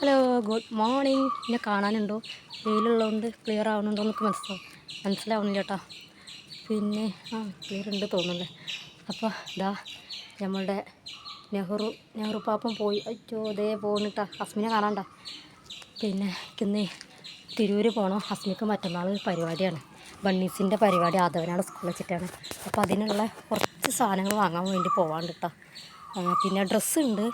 Hello good morning എന്നെ കാണാനുണ്ടോ? വെയിലുള്ളതുകൊണ്ട് clear ആവുന്നുണ്ടോ എന്നൊക്കെ മനസ്സിലാവും മനസ്സിലാവുന്നില്ല കേട്ടോ പിന്നെ ആ ക്ലിയർ ഉണ്ട് തോന്നുന്നുണ്ട് അപ്പോൾ ഇതാ നമ്മളുടെ നെഹ്റു നെഹ്റു പാപ്പം പോയി. അയ്യോ അതേ പോകുന്നിട്ടാ ഹസ്മിനെ കാണാണ്ട. പിന്നെ ഇന്ന് തിരൂര് പോകണം ഹസ്മിക്ക് മറ്റന്നാൾ പരിപാടിയാണ്. ബണ്ണീസിന്റെ പരിപാടി ആദവനാട് സ്കൂളിൽ വെച്ചിട്ടാണ്. അപ്പോൾ അതിനുള്ള കുറച്ച് സാധനങ്ങൾ വാങ്ങാൻ വേണ്ടി പോവാണ്ട് കേട്ടോ പിന്നെ ഡ്രസ്സ് ഉണ്ട്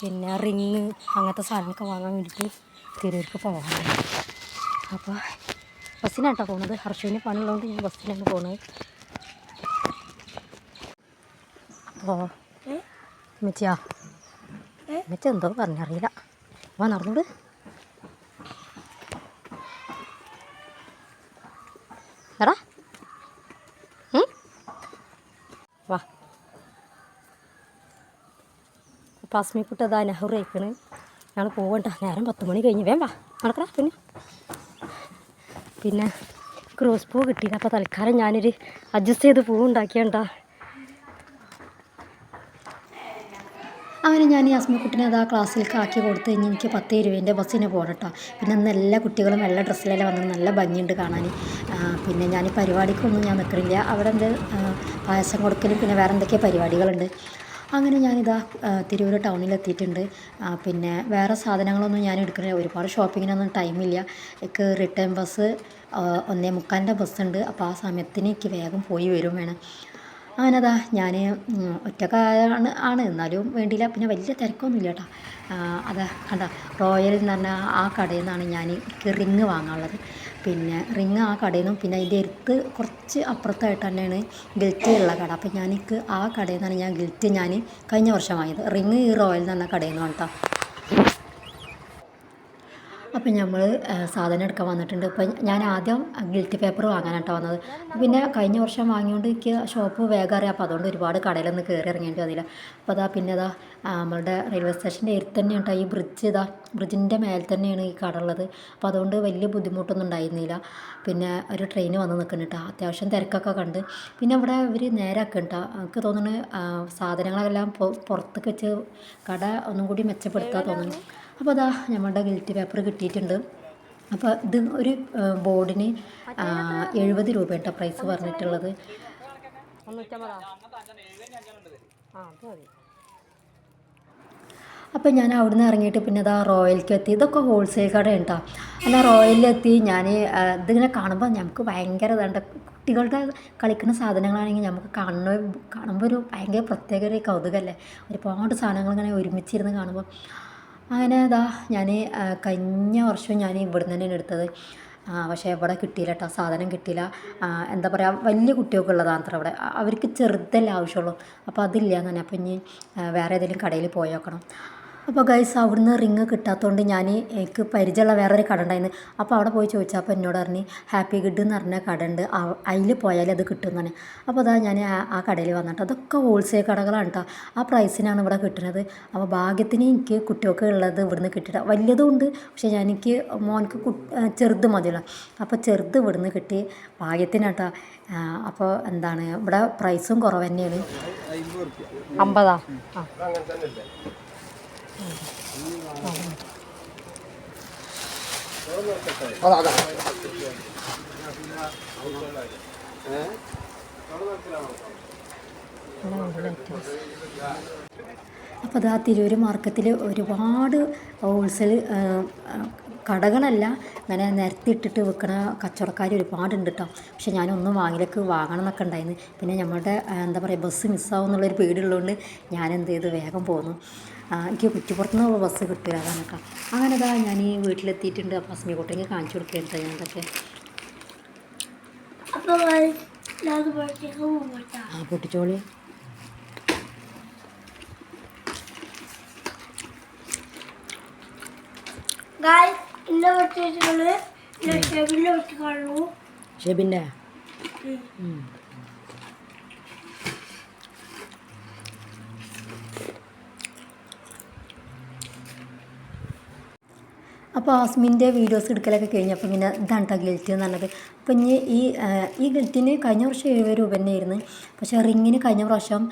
പിന്നെ റിങ് അങ്ങനത്തെ സാധനങ്ങളൊക്കെ വാങ്ങാൻ വേണ്ടിയിട്ട് തിരൂർക്ക് പോകാം അപ്പോൾ ബസ്സിനാട്ടോ പോകുന്നത് ഹർഷുവിന് പണിയുള്ളതുകൊണ്ട് ഞാൻ ബസ്സിനാണ് പോകുന്നത് അപ്പോൾ മിച്ചിയാ മിച്ച എന്തോ പറഞ്ഞറിയില്ല വാ നടന്നോട്. പാസ്മിക്കുട്ട് അതാ നെഹ്റു അയക്കണ്. ഞങ്ങൾ പോകണ്ട നേരം പത്ത് മണി കഴിഞ്ഞ്. വേം വാ. നടക്കടാ പിന്നെ. പിന്നെ ക്രോസ് പൂ കിട്ടിയില്ല അപ്പോൾ തൽക്കാലം ഞാനൊരു അഡ്ജസ്റ്റ് ചെയ്ത് പൂ ഉണ്ടാക്കിയണ്ട. അങ്ങനെ ഞാൻ ഈ അസ്മക്കുട്ടിനെ അത് ആ ക്ലാസ്സിലേക്ക് ആക്കി കൊടുത്ത് കഴിഞ്ഞ് എനിക്ക് പത്ത് രൂപേന്റെ ബസ്സിന് പോകട്ടോ കേട്ടോ പിന്നെ അന്ന് എല്ലാ കുട്ടികളും വെള്ള ഡ്രസ്സിലെല്ലാം വന്നത് നല്ല ഭംഗിയുണ്ട് കാണാൻ പിന്നെ ഞാൻ പരിപാടിക്കൊന്നും ഞാൻ നിൽക്കണില്ല അവിടെ എന്ത് പായസം കൊടുക്കലും പിന്നെ വേറെ എന്തൊക്കെയാണ് പരിപാടികളുണ്ട്. അങ്ങനെ ഞാനിതാ തിരൂർ ടൗണിൽ എത്തിയിട്ടുണ്ട് പിന്നെ വേറെ സാധനങ്ങളൊന്നും ഞാൻ എടുക്കുന്നില്ല ഒരുപാട് ഷോപ്പിങ്ങിനൊന്നും ടൈമില്ല. എനിക്ക് റിട്ടേൺ ബസ് ഒന്നേ മുക്കാലിന്റെ ഉണ്ട്. അപ്പോൾ ആ സമയത്തിന് എനിക്ക് വേഗം പോയി വരും വേണം. അങ്ങനെതാ ഞാൻ ഒറ്റക്കാണ് ആണ്. എന്നാലും വേണ്ടിയില്ല. പിന്നെ വലിയ തിരക്കൊന്നുമില്ല കേട്ടോ. അതാ കണ്ട റോയൽ എന്ന് പറഞ്ഞ ആ കടയിൽ നിന്നാണ് ഞാൻ എനിക്ക് റിങ് വാങ്ങാനുള്ളത്. പിന്നെ റിങ് ആ കടയിൽ നിന്നും പിന്നെ അതിന്റെ അടുത്ത് കുറച്ച് അപ്പുറത്തായിട്ട് തന്നെയാണ് ഗിൽറ്റി ഉള്ള കട. അപ്പോൾ ഞാനിക്ക് ആ കടയിൽ നിന്നാണ് ഞാൻ ഗിൽറ്റ് ഞാൻ കഴിഞ്ഞ വർഷം വാങ്ങിയത്. റിങ് ഈ റോയൽ എന്ന് പറഞ്ഞ കടയിൽ നിന്നാണ് കേട്ടോ അപ്പം നമ്മൾ സാധനം എടുക്കാൻ വന്നിട്ടുണ്ട്. അപ്പം ഞാൻ ആദ്യം ഗിൽറ്റ് പേപ്പർ വാങ്ങാനായിട്ടാണ് വന്നത്. പിന്നെ കഴിഞ്ഞ വർഷം വാങ്ങിയോണ്ട് എനിക്ക് ഷോപ്പ് വേഗം അറിയാം. അപ്പോൾ അതുകൊണ്ട് ഒരുപാട് കടയിലൊന്നും കയറി ഇറങ്ങേണ്ടി വന്നില്ല. അപ്പോൾ അതാ പിന്നെ അതാ നമ്മളുടെ റെയിൽവേ സ്റ്റേഷന്റെ അടുത്ത് തന്നെ ഉണ്ടായി ഈ ബ്രിഡ്ജ് ഇതാ ബ്രിഡ്ജിന്റെ മേലെ തന്നെയാണ് ഈ കട ഉള്ളത്. അപ്പോൾ അതുകൊണ്ട് വലിയ ബുദ്ധിമുട്ടൊന്നും ഉണ്ടായിരുന്നില്ല. പിന്നെ ഒരു ട്രെയിൻ വന്ന് നിൽക്കുന്നുണ്ട് അത്യാവശ്യം തിരക്കൊക്കെ കണ്ട്. പിന്നെ ഇവിടെ ഇവർ നേരാക്കും കേട്ടോ എനിക്ക് തോന്നുന്നു സാധനങ്ങളെല്ലാം പുറത്തേക്ക് വെച്ച് കട ഒന്നും കൂടി മെച്ചപ്പെടുത്താൻ തോന്നുന്നു. അപ്പോൾ അതാ നമ്മളുടെ ഗിൽറ്റ് പേപ്പർ കിട്ടിയിട്ടുണ്ട്. അപ്പോൾ ഇത് ഒരു ബോർഡിന് എഴുപത് രൂപ കേട്ടോ പ്രൈസ് പറഞ്ഞിട്ടുള്ളത് അപ്പോൾ ഞാൻ അവിടുന്ന് ഇറങ്ങിയിട്ട് പിന്നെ അതാ റോയലിലേക്ക് എത്തി. ഇതൊക്കെ ഹോൾസെയിൽ കട കേട്ടോ അല്ല റോയലിലെത്തി ഞാൻ ഇതിങ്ങനെ കാണുമ്പോൾ നമുക്ക് ഭയങ്കര ഇതാണ്ട് കുട്ടികളുടെ കളിക്കുന്ന സാധനങ്ങളാണെങ്കിൽ നമുക്ക് കാണുന്ന കാണുമ്പോൾ ഒരു ഭയങ്കര പ്രത്യേക ഒരു കൗതുകമല്ലേ ഒരുപാട് സാധനങ്ങൾ ഇങ്ങനെ ഒരുമിച്ചിരുന്ന് കാണുമ്പോൾ അങ്ങനെ അതാ ഞാൻ കഴിഞ്ഞ വർഷം ഞാൻ ഇവിടുന്ന് തന്നെയാണ് എടുത്തത്. പക്ഷേ ഇവിടെ കിട്ടിയില്ല കേട്ടോ സാധനം കിട്ടിയില്ല. എന്താ പറയുക വലിയ കുട്ടികൾക്ക് ഉള്ളതാണ് അത്ര അവിടെ അവർക്ക് ചെറുതല്ലേ ആവശ്യമുള്ളൂ. അപ്പോൾ അതില്ല എന്ന് തന്നെ അപ്പം ഇനി വേറെ ഏതെങ്കിലും കടയിൽ പോയി നോക്കണം. അപ്പോൾ ഗൈസ് അവിടുന്ന് റിങ് കിട്ടാത്തതുകൊണ്ട് ഞാൻ എനിക്ക് പരിചയമുള്ള വേറൊരു കട ഉണ്ടായിരുന്നു. അപ്പോൾ അവിടെ പോയി ചോദിച്ചാൽ അപ്പോൾ എന്നോട് പറഞ്ഞ് ഹാപ്പി ഗിഡ് എന്ന് പറഞ്ഞ കട ഉണ്ട്. അതിൽ പോയാൽ അത് കിട്ടും എന്നാണ് അപ്പോൾ അതാ ഞാൻ ആ- കടയിൽ വന്നിട്ട് അതൊക്കെ ഹോൾസെയിൽ കടകളാണ് കേട്ടോ ആ പ്രൈസിനാണ് ഇവിടെ കിട്ടുന്നത് അപ്പോൾ ഭാഗ്യത്തിന് എനിക്ക് കുട്ടികൾക്ക് ഉള്ളത് ഇവിടുന്ന് കിട്ടിയിട്ട്. വലിയതും ഉണ്ട് പക്ഷേ ഞാൻ എനിക്ക് മോനക്ക് ചെറുത് മതിയല്ലോ. അപ്പോൾ ചെറുത് ഇവിടുന്ന് കിട്ടി. ഭാഗ്യത്തിനാട്ടോ അപ്പോൾ എന്താണ് ഇവിടെ പ്രൈസും കുറവ് തന്നെയാണ്. അമ്പതാ ആ. അപ്പോൾ അത് ആ തിരൂർ മാർക്കറ്റിൽ ഒരുപാട് ഹോൾസെയിൽ കടകളല്ല. ഇങ്ങനെ നിരത്തിയിട്ടിട്ട് വിൽക്കണ കച്ചവടക്കാർ ഒരുപാടുണ്ട് കേട്ടോ പക്ഷെ ഞാനൊന്നും വാങ്ങിലേക്ക് വാങ്ങണം എന്നൊക്കെ ഉണ്ടായിരുന്നു. പിന്നെ നമ്മളുടെ എന്താ പറയുക ബസ് മിസ്സാവും എന്നുള്ളൊരു പേടിയുള്ളതുകൊണ്ട് ഞാൻ എന്ത് ചെയ്തു വേഗം പോന്നു. എനിക്ക് കുറ്റിപ്പുറത്തുനിന്ന് ബസ് കിട്ടില്ല അതാണ് കേട്ടോ. അങ്ങനെ അതാ ഞാൻ ഈ വീട്ടിലെത്തിയിട്ടുണ്ട് അപ്പോൾ അസ്മി കുട്ടിക്ക് കാണിച്ചു കൊടുക്കുകയാണ് ഞാൻ ഇതൊക്കെ ആ പൊട്ടിച്ചോളി. പൊട്ടിച്ചുകൾ ഷെബിന്റെ അപ്പോൾ ആസ്മിന്റെ വീഡിയോസ് എടുക്കലൊക്കെ കഴിഞ്ഞപ്പോൾ പിന്നെ ഇതാണ് ഗിൽറ്റ് എന്ന് പറഞ്ഞത്. അപ്പോൾ ഇനി ഈ ഈ ഗിൽറ്റിന് കഴിഞ്ഞ വർഷം എഴുപത് രൂപ തന്നെയായിരുന്നു. പക്ഷേ റിങ്ങിന് കഴിഞ്ഞ പ്രാവശ്യം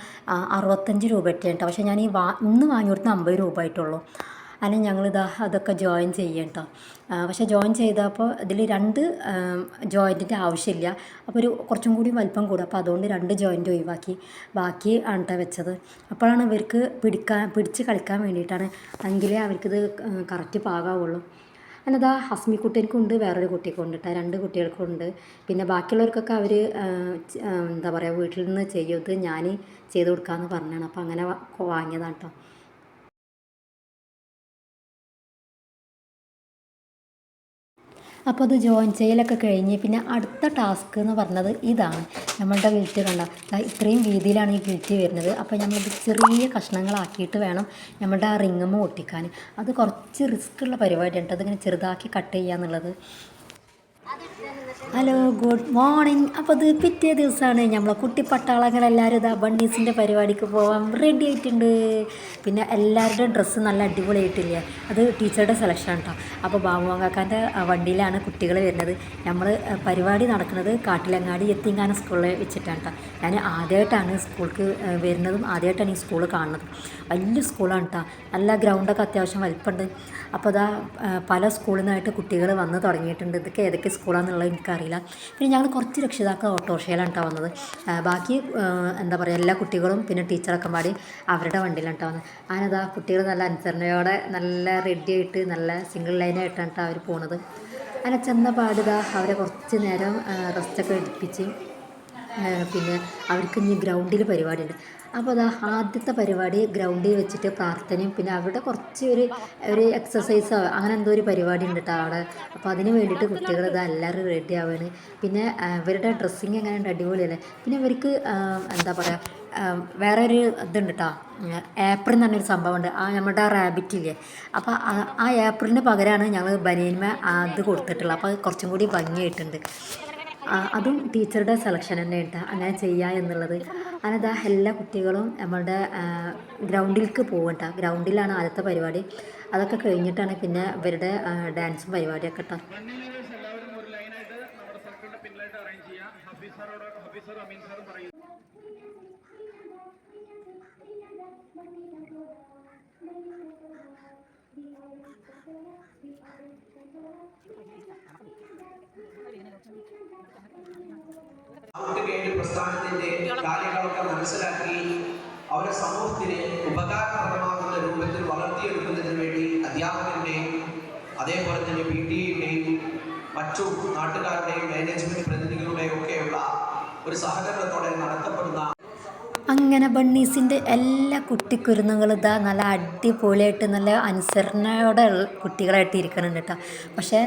അറുപത്തഞ്ച് രൂപ ഇട്ടാണ് കേട്ടോ പക്ഷേ ഞാൻ ഈ വാ ഇന്ന് വാങ്ങി കൊടുത്ത അമ്പത് രൂപ ആയിട്ടുള്ളൂ. അങ്ങനെ ഞങ്ങളിതാ അതൊക്കെ ജോയിൻ ചെയ്യും കേട്ടോ പക്ഷെ ജോയിൻ ചെയ്തപ്പോൾ ഇതിൽ രണ്ട് ജോയിന്റിന്റെ ആവശ്യമില്ല. അപ്പോൾ ഒരു കുറച്ചും കൂടി വലിപ്പം കൂടും. അപ്പോൾ അതുകൊണ്ട് രണ്ട് ജോയിന്റ് ഒഴിവാക്കി. ബാക്കി ആണ് ട്ടോ വെച്ചത്. അപ്പോഴാണ് ഇവർക്ക് പിടിക്കാൻ പിടിച്ച് കളിക്കാൻ വേണ്ടിയിട്ടാണ്. എങ്കിലേ അവർക്കിത് കറക്റ്റ് പാകാവുള്ളൂ. എന്നതാ ഹസ്മി ഉണ്ട് വേറൊരു കുട്ടിക്കുണ്ട് കേട്ടോ രണ്ട് കുട്ടികൾക്കും ഉണ്ട് പിന്നെ ബാക്കിയുള്ളവർക്കൊക്കെ അവർ എന്താ പറയുക വീട്ടിൽ നിന്ന് ചെയ്യും ഇത് ഞാൻ ചെയ്ത് കൊടുക്കാമെന്ന് പറഞ്ഞാണ്. അപ്പോൾ അങ്ങനെ വാങ്ങിയതാണ് കേട്ടോ അപ്പോൾ അത് ജോയിൻ ചെയ്യലൊക്കെ കഴിഞ്ഞ് പിന്നെ അടുത്ത ടാസ്ക് എന്ന് പറഞ്ഞത് ഇതാണ്. നമ്മളുടെ ഗിൽറ്റ് കണ്ട? ഇത്രയും വീതിയിലാണ് ഈ ഗിൽറ്റ് വരുന്നത്. അപ്പോൾ നമ്മളിത് ചെറിയ കഷ്ണങ്ങളാക്കിയിട്ട് വേണം നമ്മളുടെ ആ റിങ്ങമ്മ ഒട്ടിക്കാൻ അത് കുറച്ച് റിസ്ക് ഉള്ള അതിങ്ങനെ ചെറുതാക്കി കട്ട് ചെയ്യുക എന്നുള്ളത് ഹലോ ഗുഡ് മോർണിംഗ് അപ്പോൾ ഇത് പിറ്റേ ദിവസമാണ് നമ്മളെ കുട്ടി പട്ടാളങ്ങളെല്ലാവരും ഇതാ ബണ്ണീസിന്റെ പരിപാടിക്ക് പോകാം റെഡി ആയിട്ടുണ്ട്. പിന്നെ എല്ലാവരുടെയും ഡ്രസ്സ് നല്ല അടിപൊളിയായിട്ടില്ലേ? അത് ടീച്ചറുടെ സെലക്ഷൻ കേട്ടോ അപ്പോൾ ബാബുവാക്കാന്റെ വണ്ടിയിലാണ് കുട്ടികൾ വരുന്നത്. നമ്മൾ പരിപാടി നടക്കുന്നത് കാട്ടിലങ്ങാടി എത്തിങ്കാന സ്കൂളിൽ വെച്ചിട്ടാണ് കേട്ടോ ഞാൻ ആദ്യമായിട്ടാണ് സ്കൂൾക്ക് വരുന്നതും ആദ്യമായിട്ടാണ് ഈ സ്കൂൾ കാണുന്നത്. വലിയ സ്കൂളാണ് കേട്ടോ നല്ല ഗ്രൗണ്ടൊക്കെ അത്യാവശ്യം വലിപ്പമുണ്ട് അപ്പോൾ അതാ പല സ്കൂളിൽ നിന്നായിട്ട് കുട്ടികൾ വന്ന് തുടങ്ങിയിട്ടുണ്ട്. ഇതൊക്കെ ഏതൊക്കെ സ്കൂളാണെന്നുള്ളത് എനിക്കറിയില്ല. പിന്നെ ഞങ്ങൾ കുറച്ച് രക്ഷിതാക്കൾ ഓട്ടോറിക്ഷയിലാണ് കേട്ടോ വന്നത്. ബാക്കി എന്താ പറയുക എല്ലാ കുട്ടികളും പിന്നെ ടീച്ചറൊക്കെ പാടി അവരുടെ വണ്ടിയിലാണ് കേട്ടോ വന്നത്. അങ്ങനെതാ കുട്ടികൾ നല്ല അനുസരണയോടെ നല്ല റെഡി ആയിട്ട് നല്ല സിംഗിൾ ലൈനായിട്ടാണ് കേട്ടോ അവർ പോണത്. അങ്ങനെ ചെന്ന പാടുക അവരെ കുറച്ച് നേരം റെസ്റ്റൊക്കെ എടുപ്പിച്ച് പിന്നെ അവർക്ക് ഇനി ഗ്രൗണ്ടിൽ പരിപാടിയുണ്ട്. അപ്പോൾ അതാ ആദ്യത്തെ പരിപാടി ഗ്രൗണ്ടിൽ വെച്ചിട്ട് പ്രാർത്ഥനയും പിന്നെ അവിടെ കുറച്ച് ഒരു ഒരു എക്സസൈസോ അങ്ങനെ എന്തോ ഒരു പരിപാടി ഉണ്ട് കേട്ടോ അവിടെ. അപ്പോൾ അതിന് വേണ്ടിയിട്ട് കുട്ടികൾ ഇത് എല്ലാവരും റെഡി ആവുകയാണ് പിന്നെ ഇവരുടെ ഡ്രസ്സിങ് എങ്ങനെ ഉണ്ട് അടിപൊളിയല്ലേ? പിന്നെ ഇവർക്ക് എന്താ പറയുക വേറെ ഒരു ഇതുണ്ട് കേട്ടോ ഏപ്രിൽ എന്ന് പറഞ്ഞൊരു സംഭവമുണ്ട് ആ നമ്മുടെ ആ റാബിറ്റ് ഇല്ലേ? അപ്പോൾ ആ- ഏപ്രിലിന് പകരമാണ് ഞങ്ങൾ ബനിയന്മ അത് കൊടുത്തിട്ടുള്ളത്. അപ്പോൾ കുറച്ചും കൂടി ഭംഗിയായിട്ടുണ്ട്. അതും ടീച്ചറുടെ സെലക്ഷൻ തന്നെ ഉണ്ട് അങ്ങനെ ചെയ്യുക എന്നുള്ളത്. അങ്ങനത്തെ എല്ലാ കുട്ടികളും നമ്മളുടെ ഗ്രൗണ്ടിലേക്ക് പോകണ്ട ഗ്രൗണ്ടിലാണ് ആദ്യത്തെ പരിപാടി. അതൊക്കെ കഴിഞ്ഞിട്ടാണ് പിന്നെ ഇവരുടെ ഡാൻസും പരിപാടിയൊക്കെ കേട്ടോ. ഔട്ടുകേട് പ്രസ്ഥാനത്തിന്റെ കാര്യങ്ങളൊക്കെ മനസ്സിലാക്കി അവരെ സമൂഹത്തിന് ഉപകാരപ്രദമാകുന്ന രൂപത്തിൽ വളർത്തിയെടുക്കുന്നതിന് വേണ്ടി അധ്യാപകന്റെയും അതേപോലെ തന്നെ പി ടി എയുടെയും മറ്റു നാട്ടുകാരുടെയും മാനേജ്മെന്റ് പ്രതിനിധികളുടെയും ഒക്കെയുള്ള ഒരു സഹകരണത്തോടെ നടത്തപ്പെടുന്ന അങ്ങനെ ബണ്ണീസിന്റെ എല്ലാ കുട്ടിക്കുരുന്നുകളും ഇതാ നല്ല അടിപൊളിയായിട്ട് നല്ല അനുസരണയോടെ കുട്ടികളായിട്ട് ഇരിക്കുന്നുണ്ട് കേട്ടോ. പക്ഷേ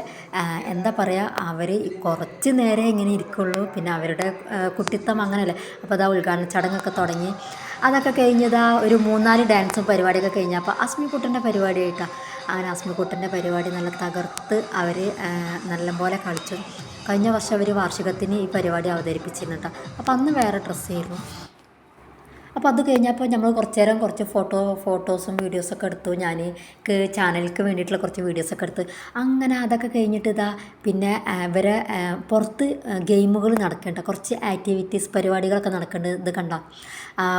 എന്താ പറയുക അവർ കുറച്ച് നേരം ഇങ്ങനെ ഇരിക്കുള്ളൂ. പിന്നെ അവരുടെ കുട്ടിത്തം അങ്ങനെയല്ലേ. അപ്പോൾ അതാ ഉദ്ഘാടന ചടങ്ങൊക്കെ തുടങ്ങി. അതൊക്കെ കഴിഞ്ഞതാ ഒരു മൂന്നാൽ ഡാൻസും പരിപാടിയൊക്കെ കഴിഞ്ഞ. അപ്പോൾ അസ്മിക്കുട്ടന്റെ പരിപാടിയായിട്ടാണ് അങ്ങനെ അസ്മിക്കുട്ടന്റെ പരിപാടി നല്ല തകർത്ത് അവർ നല്ലപോലെ കളിച്ചു. കഴിഞ്ഞ വർഷം അവർ വാർഷികത്തിന് ഈ പരിപാടി അവതരിപ്പിച്ചിരുന്നു കേട്ടോ. അപ്പോൾ അന്ന് വേറെ ഡ്രസ്സായിരുന്നു അപ്പോൾ അത് കഴിഞ്ഞപ്പോൾ നമ്മൾ കുറച്ച് നേരം കുറച്ച് ഫോട്ടോ ഫോട്ടോസും വീഡിയോസൊക്കെ എടുത്തു. ഞാൻ ചാനലിക്ക് വേണ്ടിയിട്ടുള്ള കുറച്ച് വീഡിയോസൊക്കെ എടുത്ത്. അങ്ങനെ അതൊക്കെ കഴിഞ്ഞിട്ട് ഇതാ പിന്നെ ഇവരെ പുറത്ത് ഗെയിമുകൾ നടക്കേണ്ട. കുറച്ച് ആക്ടിവിറ്റീസ് പരിപാടികളൊക്കെ നടക്കേണ്ടത് ഇത് കണ്ട.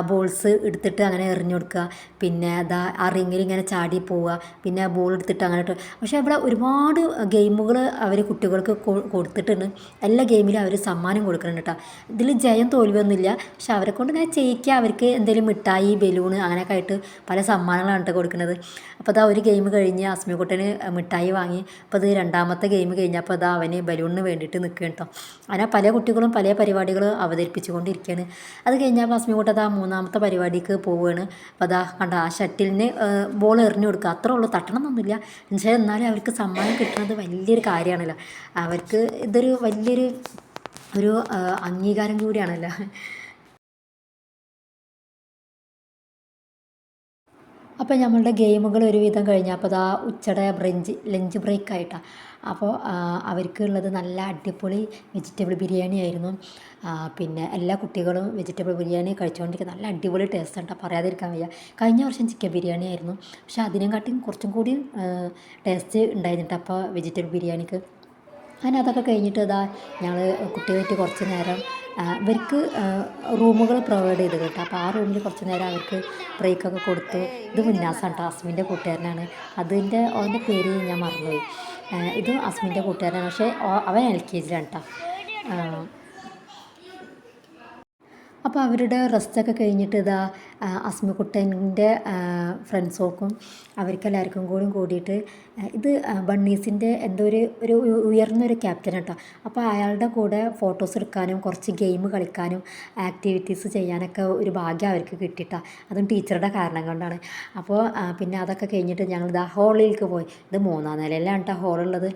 ബോൾസ് എടുത്തിട്ട് അങ്ങനെ എറിഞ്ഞു കൊടുക്കുക. പിന്നെ അതാ ആ റിങ്ങിൽ ഇങ്ങനെ ചാടി പോവുക. പിന്നെ ബോൾ എടുത്തിട്ട് അങ്ങനെ പക്ഷേ ഇവിടെ ഒരുപാട് ഗെയിമുകൾ അവർ കുട്ടികൾക്ക് കൊടുത്തിട്ടുണ്ട്. എല്ലാ ഗെയിമിലും അവർ സമ്മാനം കൊടുക്കുന്നുണ്ട് കേട്ടോ. ഇതിൽ ജയം തോൽവിയൊന്നുമില്ല. പക്ഷെ അവരെ കൊണ്ട് ഞാൻ ചെയ്യിക്കുക അവർക്ക് എന്തെങ്കിലും മിഠായി ബലൂണ് അങ്ങനെയൊക്കെ ആയിട്ട് പല സമ്മാനങ്ങളാണ് കേട്ടോ കൊടുക്കുന്നത്. അപ്പോൾ അതാ ഒരു ഗെയിം കഴിഞ്ഞ് അസ്മിക്കുട്ടന് മിഠായി വാങ്ങി. അപ്പോൾ അത് രണ്ടാമത്തെ ഗെയിം കഴിഞ്ഞപ്പോൾ അതാ അവന് ബലൂണിന് വേണ്ടിയിട്ട് നിൽക്കുക കേട്ടോ. അങ്ങനെ പല കുട്ടികളും പല പരിപാടികൾ അവതരിപ്പിച്ചുകൊണ്ടിരിക്കുകയാണ്. അത് കഴിഞ്ഞപ്പോൾ അസ്മിക്കുട്ട അതാ മൂന്നാമത്തെ പരിപാടിക്ക് പോവുകയാണ്. അപ്പോൾ അതാ കണ്ട ആ ഷട്ടിലിന് ബോൾ എറിഞ്ഞു കൊടുക്കുക. അത്രേ ഉള്ളൂ. തട്ടണമെന്നൊന്നുമില്ല എന്നുവെച്ചാൽ എന്നാലും അവർക്ക് സമ്മാനം കിട്ടുന്നത് വലിയൊരു കാര്യമാണല്ലോ. അവർക്ക് ഇതൊരു വലിയൊരു ഒരു അംഗീകാരം കൂടിയാണല്ലോ. അപ്പോൾ നമ്മളുടെ ഗെയിമുകൾ ഒരുവിധം കഴിഞ്ഞപ്പോൾ അതാ ഉച്ചയുടെ ബ്രഞ്ച് ലഞ്ച് ബ്രേക്ക് ആയിട്ടാണ് അപ്പോൾ അവർക്ക് അവർക്കുള്ളത് നല്ല അടിപൊളി വെജിറ്റബിൾ ബിരിയാണി ആയിരുന്നു. പിന്നെ എല്ലാ കുട്ടികളും വെജിറ്റബിൾ ബിരിയാണി കഴിച്ചുകൊണ്ടിരിക്കുക നല്ല അടിപൊളി ടേസ്റ്റ് ആണ് പറയാതിരിക്കാൻ വയ്യ. കഴിഞ്ഞ വർഷം ചിക്കൻ ബിരിയാണി ആയിരുന്നു. പക്ഷേ അതിനെക്കാട്ടിയും കുറച്ചും കൂടി ടേസ്റ്റ് ഉണ്ടായിരുന്നിട്ട് അപ്പോൾ വെജിറ്റബിൾ ബിരിയാണിക്ക്. അങ്ങനെ അതൊക്കെ കഴിഞ്ഞിട്ട് ഇതാ ഞങ്ങൾ കുട്ടികളായിട്ട് കുറച്ച് നേരം ഇവർക്ക് റൂമുകൾ പ്രൊവൈഡ് ചെയ്ത് കേട്ടോ. അപ്പോൾ ആ റൂമിൽ കുറച്ച് നേരം അവർക്ക് ബ്രേക്കൊക്കെ കൊടുത്തു. ഇത് മുന്നാസാണ് കേട്ടോ. അസ്മിന്റെ കൂട്ടുകാരനാണ്. അതിന്റെ അവന്റെ പേര് ഞാൻ മറന്നുപോയി. ഇത് അസ്മിന്റെ കൂട്ടുകാരനാണ്. പക്ഷേ അവൻ എൽ കെ ജിയിലാണ് കേട്ടോ. അപ്പോൾ അവരുടെ റെസ്റ്റൊക്കെ കഴിഞ്ഞിട്ട് ഇതാ അസ്മിക്കുട്ടന്റെ ഫ്രണ്ട്സോക്കും അവർക്കെല്ലാവർക്കും കൂടി കൂടിയിട്ട് ഇത് ബണ്ണീസിന്റെ എന്തോ ഒരു ഒരു ഉയർന്നൊരു ക്യാപ്റ്റൻ കേട്ടോ. അപ്പോൾ അയാളുടെ കൂടെ ഫോട്ടോസ് എടുക്കാനും കുറച്ച് ഗെയിം കളിക്കാനും ആക്ടിവിറ്റീസ് ചെയ്യാനൊക്കെ ഒരു ഭാഗ്യം അവർക്ക് കിട്ടിയിട്ടാ. അതും ടീച്ചറുടെ കാരണം കൊണ്ടാണ്. അപ്പോൾ പിന്നെ അതൊക്കെ കഴിഞ്ഞിട്ട് ഞങ്ങൾ ഇതാ ഹോളിലേക്ക് പോയി. ഇത് മൂന്നാം നിലയിലാണ് കേട്ടോ ഹോളുള്ളത്.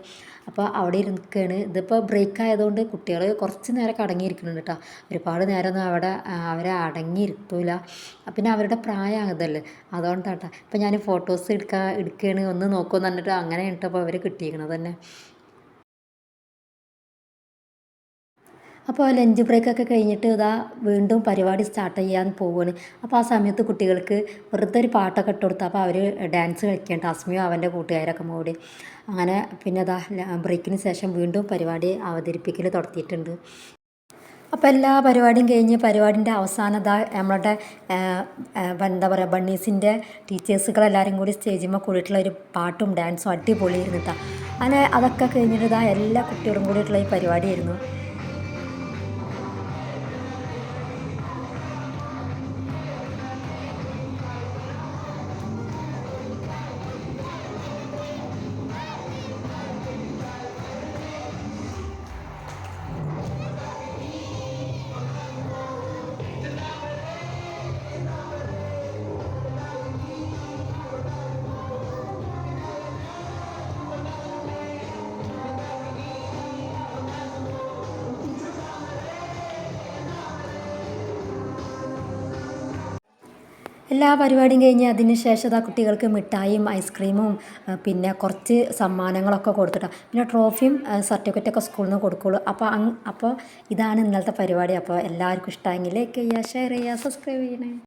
അപ്പോൾ അവിടെ ഇരിക്കുകയാണ്. ഇതിപ്പോൾ ബ്രേക്ക് ആയതുകൊണ്ട് കുട്ടികൾ കുറച്ച് നേരം അടങ്ങിയിരിക്കുന്നുണ്ട് കേട്ടോ ഒരുപാട് നേരമൊന്നും അവിടെ അവരെ അടങ്ങിയിരുത്തൂല. പിന്നെ അവരുടെ പ്രായം അതല്ലേ അതുകൊണ്ടാട്ടോ. ഇപ്പം ഞാൻ ഫോട്ടോസ് എടുക്കാൻ എടുക്കുകയാണ് ഒന്ന് നോക്കുമെന്ന് പറഞ്ഞിട്ട് അങ്ങനെ ഇട്ടപ്പോൾ അവർ കിട്ടിയിരിക്കണത് തന്നെ. അപ്പോൾ ലഞ്ച് ബ്രേക്കൊക്കെ കഴിഞ്ഞിട്ട് ഇതാ വീണ്ടും പരിപാടി സ്റ്റാർട്ട് ചെയ്യാൻ പോവുകയാണ് അപ്പോൾ ആ സമയത്ത് കുട്ടികൾക്ക് വെറുതെ ഒരു പാട്ടൊക്കെ ഇട്ട് കൊടുത്തു അപ്പോൾ അവർ ഡാൻസ് കളിക്കേണ്ട അസ്മിയും അവന്റെ കൂട്ടുകാരൊക്കെ കൂടി അങ്ങനെ പിന്നെ അതാ ബ്രേക്കിന് ശേഷം വീണ്ടും പരിപാടി അവതരിപ്പിക്കൽ തുടത്തിയിട്ടുണ്ട് അപ്പോൾ എല്ലാ പരിപാടിയും കഴിഞ്ഞ് പരിപാടിന്റെ അവസാനത നമ്മളുടെ എന്താ പറയുക ബണ്ണീസിന്റെ ടീച്ചേഴ്സുകളെല്ലാവരും കൂടി സ്റ്റേജിന്മേൽ കൂടിയിട്ടുള്ള ഒരു പാട്ടും ഡാൻസും അടിപൊളിയായിരുന്നു കേട്ടോ അങ്ങനെ അതൊക്കെ കഴിഞ്ഞിട്ട് എല്ലാ കുട്ടികളും കൂടിയിട്ടുള്ള ഈ പരിപാടിയായിരുന്നു. എല്ലാ പരിപാടിയും കഴിഞ്ഞ് അതിന് ശേഷം ആ കുട്ടികൾക്ക് മിഠായിയും ഐസ്ക്രീമും പിന്നെ കുറച്ച് സമ്മാനങ്ങളൊക്കെ കൊടുത്തിട്ടാ. പിന്നെ ട്രോഫിയും സർട്ടിഫിക്കറ്റൊക്കെ സ്കൂളിൽ നിന്ന് കൊടുക്കുള്ളൂ. അപ്പോൾ അപ്പോൾ ഇതാണ് ഇന്നലത്തെ പരിപാടി. അപ്പോൾ എല്ലാവർക്കും ഇഷ്ടമെങ്കിൽ ലൈക്ക് ചെയ്യുക ഷെയർ ചെയ്യുക സബ്സ്ക്രൈബ് ചെയ്യണേ.